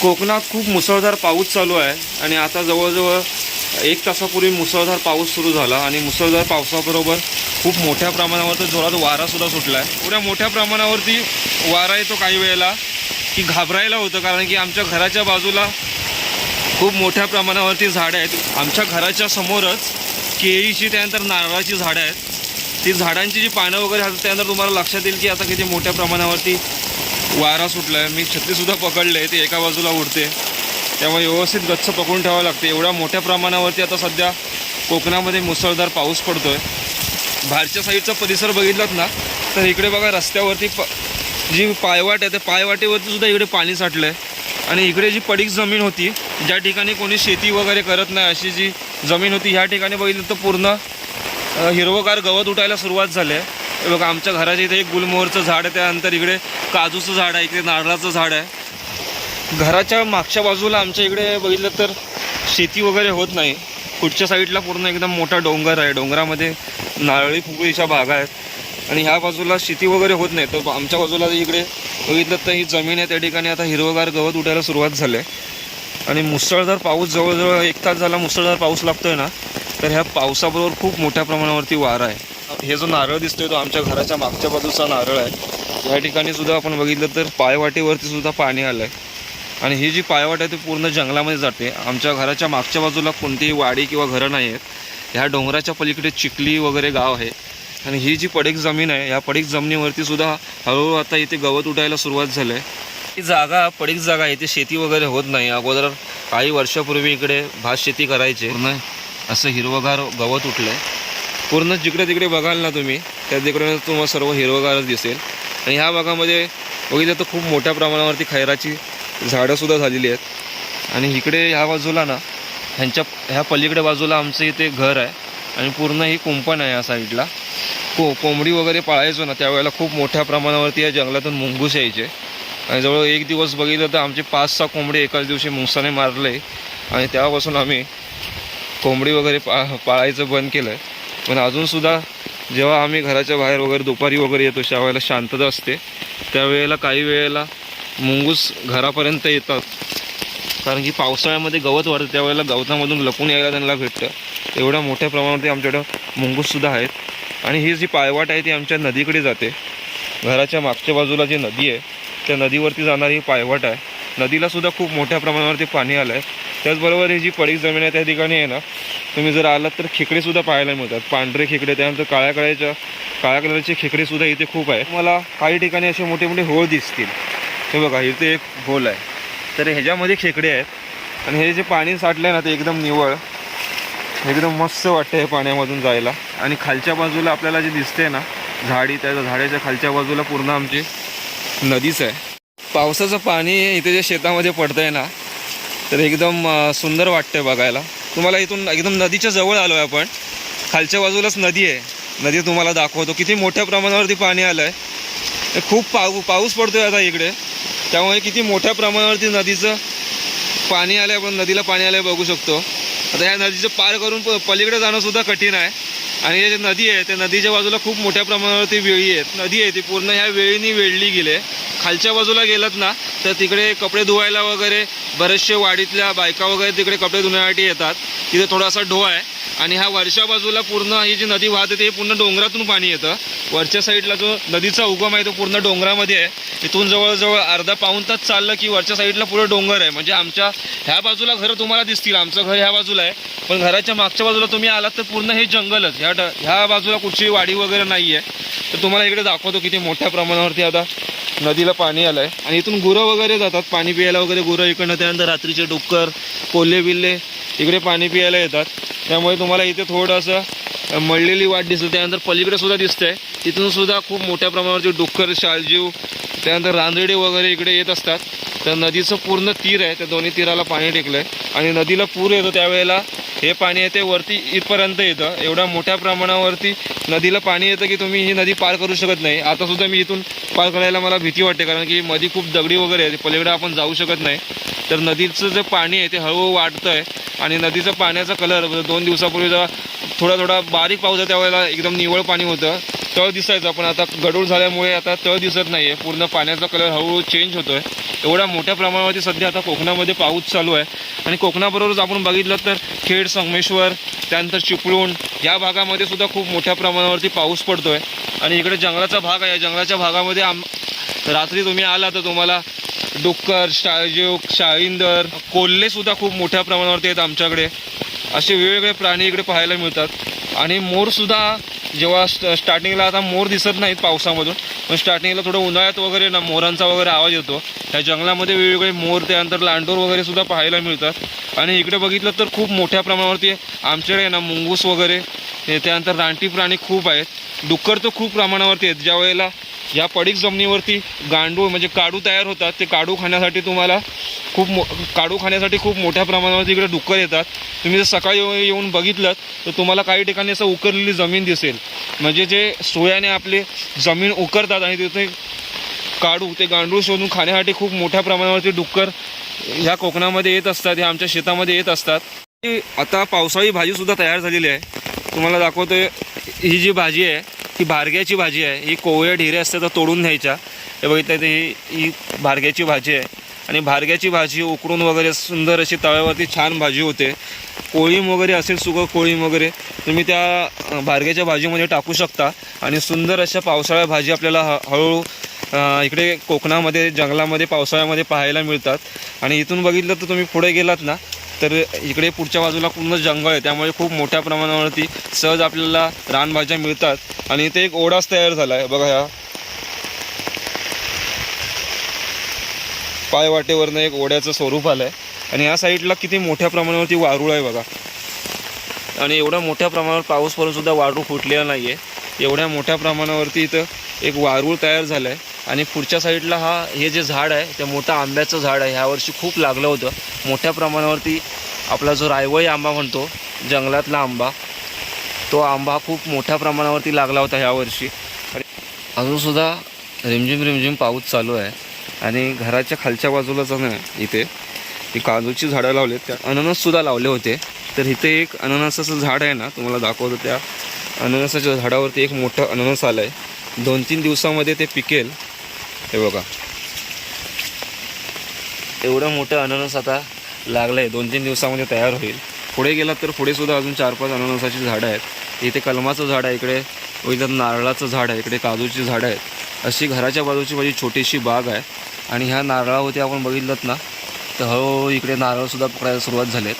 कोकणात खूप मुसळधार पाऊस चालू आहे आणि आता जवळजवळ एक तासापूर्वी मुसळधार पाऊस सुरू झाला आणि मुसळधार पावसाबरोबर खूप मोठ्या प्रमाणावरती जोरात वारासुद्धा सुटला आहे एवढ्या मोठ्या प्रमाणावरती वारा येतो काही वेळेला की घाबरायला होतं कारण की आमच्या घराच्या बाजूला खूप मोठ्या प्रमाणावरती झाडं आहेत. आमच्या घराच्या समोरच केळीची त्यानंतर नारळाची झाडं आहेत. ती झाडांची जी पानं वगैरे आहेत त्यानंतर तुम्हाला लक्षात येईल की आता किती मोठ्या प्रमाणावरती वारा सुटला आहे मी छत्रीसुद्धा पकडले ते एका बाजूला उडते. त्यामुळे व्यवस्थित गच्च पकडून ठेवावं लागते. एवढ्या मोठ्या प्रमाणावरती आता सध्या कोकणामध्ये मुसळधार पाऊस पडतो आहे बाहेरच्या साईडचा परिसर बघितलात ना तर इकडे बघा रस्त्यावरती प जी पायवाट आहे त्या पायवाटेवरती सुद्धा इकडे पाणी साठलं आहे आणि इकडे जी पडीक जमीन होती ज्या ठिकाणी कोणी शेती वगैरे करत नाही अशी जी जमीन होती ह्या ठिकाणी बघितलं तर पूर्ण हिरवगार गवत उठायला सुरुवात झाली आहे. बघा आमच्या घराच्या इथे एक गुलमोहरचं झाड आहे त्यानंतर इकडे काजूचं झाड आहे इकडे नारळाचं झाड आहे. घराच्या मागच्या बाजूला आमच्या इकडे बघितलं तर शेती वगैरे होत नाही. पुढच्या साईडला पूर्ण एकदम मोठा डोंगर आहे. डोंगरामध्ये नारळी फुगळीच्या बागा आहेत. आणि ह्या बाजूला शेती वगैरे होत नाही. तर आमच्या बाजूला इकडे बघितलं तर ही जमीन आहे त्या ठिकाणी आता हिरवगार गवत उठायला सुरुवात झाली आहे. आणि मुसळधार पाऊस जवळजवळ एक तास झाला मुसळधार पाऊस लागतोय ना तर ह्या पावसाबरोबर खूप मोठ्या प्रमाणावरती वारा आहे. हे जो नारळ दिसतोय तो आमच्या घराच्या मागच्या बाजूचा नारळ आहे. या ठिकाणी सुद्धा आपण बघितलं तर पायवाटेवरती सुद्धा पाणी आलं आहे आणि ही जी पायवाट आहे ती पूर्ण जंगलामध्ये जाते. आमच्या घराच्या मागच्या बाजूला कोणतीही वाडी किंवा घरं नाही आहेत. ह्या डोंगराच्या पलीकडे चिखली वगैरे गाव आहे. आणि ही जी पडीक जमीन आहे या पडीक जमिनीवरती सुद्धा हळूहळू आता इथे गवत उठायला सुरुवात झाली आहे ही जागा पडीक जागा आहे. इथे शेती वगैरे होत नाही. अगोदर काही वर्षापूर्वी इकडे भात शेती करायचे. पूर्ण असं हिरवगार गवत उठलं आहे पूर्ण जिकडे तिकडे बघाल ना तुम्ही त्या तिकडे तुम्हाला सर्व हिरवगारच दिसेल. आणि ह्या भागामध्ये बघितलं तर खूप मोठ्या प्रमाणावरती खैराची झाडंसुद्धा झालेली आहेत. आणि इकडे ह्या बाजूला ना ह्यांच्या ह्या पलीकडे बाजूला आमचं इथे घर आहे. आणि पूर्ण ही कुंपण आहे या साईडला. को कोंबडी वगैरे पाळायचो ना त्यावेळेला खूप मोठ्या प्रमाणावरती या जंगलातून मुंगूस यायचे. आणि जवळ एक दिवस बघितलं तर आमचे पाच सहा कोंबडी एकाच दिवशी मुंगसाने मारले. आणि तेव्हापासून आम्ही कोंबडी वगैरे पा पाळायचं बंद केलं आहे पण अजूनसुद्धा जेव्हा आम्ही घराच्या बाहेर वगैरे दुपारी वगैरे येतो त्यावेळेला शांतता असते त्यावेळेला काही वेळेला मुंगूस घरापर्यंत येतात. कारण की पावसाळ्यामध्ये गवत वाढतं त्यावेळेला गवतामधून लपून यायला त्यांना भेटतं. एवढ्या मोठ्या प्रमाणावरती आमच्याकडं मुंगूससुद्धा आहेत. आणि ही जी पायवाट आहे ती आमच्या नदीकडे जाते. घराच्या मागच्या बाजूला जी नदी आहे त्या नदीवरती जाणारी ही पायवाट आहे. नदीलासुद्धा खूप मोठ्या प्रमाणावरती पाणी आलं आहे त्याचबरोबर ही जी पडीक जमीन आहे त्या ठिकाणी आहे ना तुम्ही जर आलात तर खेकडेसुद्धा पाहायला मिळतात. पांढरे खेकडे त्यानंतर काळ्या कळ्याच्या काळ्या कलरचे खेकडेसुद्धा इथे खूप आहे मला काही ठिकाणी असे मोठे मोठे होळ दिसतील. हे बघा इथे एक होल आहे. तर ह्याच्यामध्ये खेकडे आहेत. आणि हे जे पाणी साठलं आहे ना ते एकदम निवळ. एकदम मस्त वाटतं हे पाण्यामधून जायला. आणि खालच्या बाजूला आपल्याला जे दिसते ना झाडी त्या झाडाच्या खालच्या बाजूला पूर्ण आमची नदीच आहे. पावसाचं पाणी इथे जे शेतामध्ये पडतं आहे ना तर एकदम सुंदर वाटतंय बघायला. तुम्हाला इथून एकदम नदीच्या जवळ आलो आहे आपण. खालच्या बाजूलाच नदी आहे. नदी तुम्हाला दाखवतो. किती मोठ्या प्रमाणावरती पाणी आलं आहे खूप पाऊ पाऊस पडतोय आता इकडे. त्यामुळे किती मोठ्या प्रमाणावरती नदीचं पाणी आलं आहे आपण नदीला पाणी आलं आहे बघू शकतो. आता ह्या नदीचं पार करून प पलीकडे जाणंसुद्धा कठीण आहे. आणि हे जे नदी आहे त्या नदीच्या बाजूला खूप मोठ्या प्रमाणावरती वेळी आहेत. नदी आहे ती पूर्ण ह्या वेळीनी वेळली गेली आहे. खालच्या बाजूला गेलात ना तर तिकडे कपडे धुवायला वगैरे बरेचसे वाडीतल्या बायका वगैरे तिकडे कपडे धुण्यासाठी येतात. तिथे थोडासा ढो आहे. आणि ह्या वरच्या बाजूला पूर्ण ही जी नदी वाहते ते पूर्ण डोंगरातून पाणी येतं. वरच्या साईडला जो नदीचा उगम आहे तो पूर्ण डोंगरामध्ये आहे. इथून जवळजवळ अर्धा पाऊण तास चाललं की वरच्या साईडला पुढं डोंगर आहे. म्हणजे आमच्या ह्या बाजूला घरं तुम्हाला दिसतील. आमचं घर ह्या बाजूला आहे. पण घराच्या मागच्या बाजूला तुम्ही आलात तर पूर्ण हे जंगलच ह्या ड ह्या बाजूला कुठची वाडी वगैरे नाही आहे तर तुम्हाला इकडे दाखवतो किती मोठ्या प्रमाणावरती आता नदीला पाणी आलं आहे आणि इथून गुरं वगैरे जातात. पाणी पियायला वगैरे गुरं इकडनं त्यानंतर रात्रीचे डुक्कर कोल्हे बिल्ले इकडे पाणी पियायला येतात. त्यामुळे तुम्हाला इथे थोडंसं मळलेली वाट दिसते. त्यानंतर पलीकडे सुद्धा दिसतंय. तिथून सुद्धा खूप मोठ्या प्रमाणावरती डुक्कर शालजीव त्यानंतर रांजडे वगैरे इकडे येत असतात. तर नदीचं पूर्ण तीर आहे. त्या दोन्ही तीराला पाणी टेकलं आहे आणि नदीला पूर येतो त्यावेळेला. हे पाणी आहे ते वरती इथपर्यंत येतं. एवढ्या मोठ्या प्रमाणावरती नदीला पाणी येतं की तुम्ही ही नदी पार करू शकत नाही. आता सुद्धा मी इथून पार करायला मला भीती वाटते कारण की नदी खूप दगडी वगैरे आहे पलीकडे आपण जाऊ शकत नाही. तर नदीचं जे पाणी आहे ते हळूहळू वाढतं आहे आणि नदीचं पाण्याचा कलर दोन दिवसापूर्वी जेव्हा थोडा थोडा बारीक पाऊस आहे त्यावेळेला एकदम निवळ पाणी होतं. तळ दिसायचा. पण आता गडूळ झाल्यामुळे आता तळ दिसत नाही आहे पूर्ण पाण्याचा कलर हळूहळू चेंज होतो आहे एवढ्या मोठ्या प्रमाणावरती सध्या आता कोकणामध्ये पाऊस चालू आहे. आणि कोकणाबरोबरच आपण बघितलं तर खेड संगमेश्वर त्यानंतर चिपळूण या भागामध्ये सुद्धा खूप मोठ्या प्रमाणावरती पाऊस पडतो आहे आणि इकडे जंगलाचा भाग आहे. जंगलाच्या भागामध्ये आम रात्री तुम्ही आला तर तुम्हाला डुक्कर शाळजीव शाळींदर कोल्हेसुद्धा खूप मोठ्या प्रमाणावरती आहेत आमच्याकडे. असे वेगवेगळे प्राणी इकडे पाहायला मिळतात. आणि मोरसुद्धा जेव्हा स्ट स्टार्टिंगला आता मोर दिसत नाहीत पावसामधून पण स्टार्टिंगला थोडं उन्हाळ्यात वगैरे ना मोरांचा वगैरे आवाज येतो. त्या जंगलामध्ये वेगवेगळे मोर त्यानंतर लांडोर वगैरे सुद्धा पाहायला मिळतात. आणि इकडे बघितलं तर खूप मोठ्या प्रमाणावरती आमच्याकडे ना मुंगूस वगैरे त्यानंतर रानटी प्राणी खूप आहेत. डुक्कर तर खूप प्रमाणावरती आहेत. ज्या वेळेला या पडीक जमिनीवरती गांडूळ म्हणजे काडू तयार होतात ते काडू खाण्यासाठी तुम्हाला खूप मो काडू खाण्यासाठी खूप मोठ्या प्रमाणावर इकडे डुक्कर येतात. तुम्ही जर सकाळी येऊन बघितलं तर तुम्हाला काही ठिकाणी असं उकरलेली जमीन दिसेल. म्हणजे जे सोयाने आपले जमीन उकरतात आणि तिथे काढू ते गांडूळ शोधून खाण्यासाठी खूप मोठ्या प्रमाणावरती डुक्कर ह्या कोकणामध्ये येत असतात ह्या आमच्या शेतामध्ये येत असतात. ही आता पावसाळी भाजीसुद्धा तयार झालेली आहे. तुम्हाला दाखवतो ही जी भाजी आहे ही भारग्याची भाजी आहे. ही कोवळ्या ढिरे असतात तर तोडून घ्यायच्या हे बघितलं ते ही ही भारग्याची भाजी आहे. आणि भारग्याची भाजी उकडून वगैरे सुंदर अशी तव्यावरती छान भाजी होते. कोळीम वगैरे असेल सुकं कोळीम वगैरे तुम्ही त्या भारग्याच्या भाजीमध्ये टाकू शकता. आणि सुंदर अशा पावसाळ्या भाजी आपल्याला ह हळूहळू इकडे कोकणामध्ये जंगलामध्ये पावसाळ्यामध्ये पाहायला मिळतात. आणि इथून बघितलं तर तुम्ही पुढे गेलात ना तर इकडे पुढच्या बाजूला पूर्ण जंगल आहे. त्यामुळे खूप मोठ्या प्रमाणावरती सहज आपल्याला रानभाज्या मिळतात. आणि इथे एक ओढाच तयार झाला आहे बघा ह्या. पायवाटेवरनं एक ओढ्याचं स्वरूप आलं आहे आणि या साईडला किती मोठ्या प्रमाणावरती वारूळ आहे बघा. आणि एवढ्या मोठ्या प्रमाणावर पाऊस पडूनसुद्धा वारूळ फुटलेला नाही आहे एवढ्या मोठ्या प्रमाणावरती इथं एक वारूळ तयार झालं आहे आणि पुढच्या साईडला हा हे जे झाड आहे ते मोठं आंब्याचं झाड आहे. ह्यावर्षी खूप लागलं होतं. मोठ्या प्रमाणावरती आपला जो रायवळी आंबा म्हणतो जंगलातला आंबा तो आंबा खूप मोठ्या प्रमाणावरती लागला होता ह्यावर्षी आणि अजूनसुद्धा रिमझिम रिमझिम पाऊस चालू आहे. आणि घराच्या खालच्या बाजूलाच ना इथे. ही काजूची झाडं लावले त्या अननससुद्धा लावले होते. तर इथे एक अननसाचं झाड आहे ना तुम्हाला दाखवतो त्या अननसाच्या झाडावरती एक मोठं अननस आलं आहे दोन तीन दिवसामध्ये ते पिकेल. हे बघा. एवढं मोठं अननस आता लागलं आहे दोन तीन दिवसामध्ये तयार होईल. पुढे गेलात तर पुढे सुद्धा अजून चार पाच अननसाची झाडं आहेत. इथे कलमाचं झाड आहे इकडे. इथं नारळाचं झाड आहे. इकडे काजूची झाडं आहेत. अशी घराच्या बाजूची माझी छोटीशी बाग आहे. आणि ह्या नारळावरती आपण बघितलं ना तर हळूहळू इकडे नारळसुद्धा पकडायला सुरुवात झालेत.